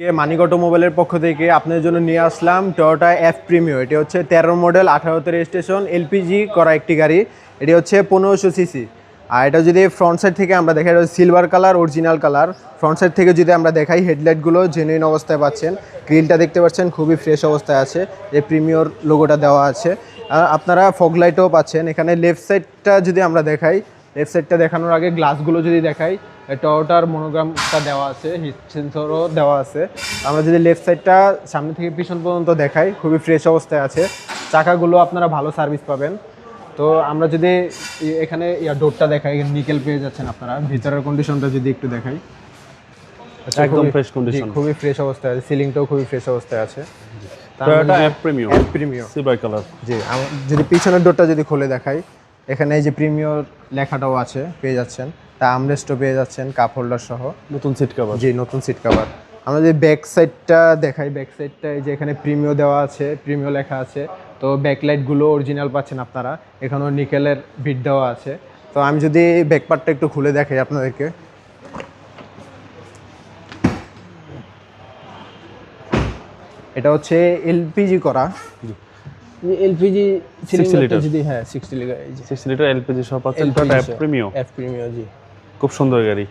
কে মানিক অটোমোবাইলের পক্ষ থেকে আপনাদের জন্য নিয়ে আসলাম টয়োটা এফ প্রিমিও এটি হচ্ছে তেরো মডেল আঠারোতে রেজিস্ট্রেশন এলপিজি করা একটি গাড়ি। এটি হচ্ছে পনেরোশো সিসি আর এটা যদি ফ্রন্ট সাইড থেকে আমরা দেখাই silver colour original colour front side থেকে যদি আমরা দেখাই হেডলাইটগুলো জেনুইন অবস্থায় পাচ্ছেন। গ্রিলটা দেখতে পাচ্ছেন, খুবই ফ্রেশ অবস্থায় আছে। যে প্রিমিয়র লোগোটা দেওয়া আছে। আর আপনারা ফগ লাইটও পাচ্ছেন। এখানে লেফট সাইডটা যদি আমরা দেখাই লেফট সাইডটা দেখানোর আগে গ্লাসগুলো যদি দেখাই টয়োটার মনোগ্রামটা দেওয়া আছে হিট সেন্সরও দেওয়া আছে। আমরা যদি লেফট সাইডটা সামনে থেকে পিছন পর্যন্ত দেখাই খুবই ফ্রেশ অবস্থায় আছে। চাকাগুলো আপনারা ভালো সার্ভিস পাবেন। তো আমরা যদি এখানে ইয়া ডোরটা দেখাই নিকেল পেয়ে যাচ্ছেন আপনারা। ভিতরের কন্ডিশনটা যদি একটু দেখাই। আচ্ছা, একদম fresh condition। খুবই ফ্রেশ অবস্থায় আছে। সিলিংটাও খুবই ফ্রেশ অবস্থায় আছে। Toyota premium premium silver colour G যদি পিছনের ডোরটা যদি খুলে দেখাই এখানে এই যে প্রিমিয়র লেখাটাও আছে পেয়ে যাচ্ছেন। তা আমরেস্টও পেয়ে যাচ্ছেন কাপ হোল্ডার সহ। নতুন সিট কভার জি নতুন সিট কভার আমরা যদি ব্যাক সাইডটা দেখাই ব্যাক সাইডটা এই যে এখানে প্রিমিও দেওয়া আছে প্রিমিও লেখা আছে তো ব্যাকলাইটগুলো অরিজিনাল পাচ্ছেন আপনারা। এখানেও নিকেলের বিট দেওয়া আছে। তো আমি যদি ব্যাক পার্টটা একটু খুলে দেখাই আপনাদেরকে। এটা হচ্ছে এলপিজি করা। এলপিজি। যদি হ্যাঁ সিক্সটি লিটার এই যে। Sixty litre LPG Toyota F premium F Premio G. খুব সুন্দর গাড়ি।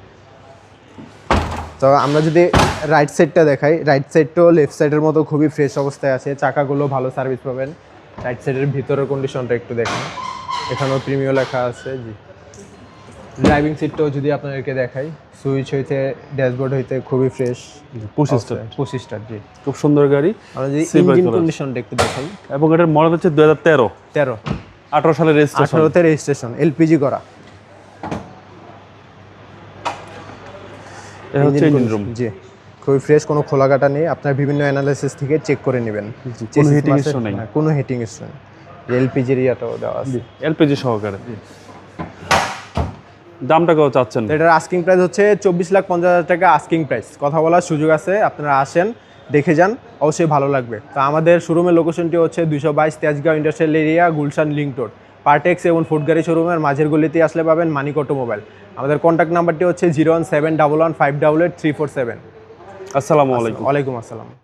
তো আমরা যদি রাইট সাইডটা দেখাই রাইট সাইডটাও লেফট সাইডের মতো খুবই ফ্রেশ অবস্থায় আছে চাকাগুলো ভালো সার্ভিস পাবেন। রাইট সাইডের ভিতরের কন্ডিশনটা একটু দেখেন। এখানেও প্রিমিও লেখা আছে জি। ড্রাইভিং সিটটাও যদি আপনাদেরকে দেখাই সুইচ হইতে ড্যাশবোর্ড হইতে খুবই ফ্রেশ পুশ স্টার পঁচিশটার জি। খুব সুন্দর গাড়ি আমরা যদি ইঞ্জিন কন্ডিশনটা একটু দেখাই। এবং এটার মডেল হচ্ছে দুই হাজার তেরো। তেরো। আঠারো সালের রেজিস্ট্রেশন আঠারোতে রেজিস্ট্রেশন এলপিজি করা। এটা হচ্ছে ইঞ্জিন রুম জি খুবই ফ্রেশ কোনো খোলাকাটা নেই। আপনার বিভিন্ন অ্যানালাইসিস থেকে চেক করে নেবেন। কোনো মাসে- issue নেই। কোনো হিটিং ইস্যু নেই। এলপিজির ইয়াটাও দেওয়া আছে। এলপিজি সহকারে। দামটা কত চাচ্ছেন। এটার আস্কিং প্রাইস হচ্ছে চব্বিশ লাখ পঞ্চাশ হাজার টাকা আস্কিং প্রাইস কথা বলার সুযোগ আছে আপনারা আসেন দেখে যান অবশ্যই ভালো লাগবে। তো আমাদের শোরুমের লোকেশনটি হচ্ছে দুশো বাইশ Tejgaon industrial area Gulshan link road. Partex এবং ফুড গাড়ি শোরুমের মাঝের গলিতে আসলে পাবেন মানিক অটোমোবাইল আমাদের কন্ট্যাক্ট নাম্বারটি হচ্ছে zero one seven double one five double eight three four seven আসসালামু আলাইকুম। ওয়ালাইকুম আসসালাম।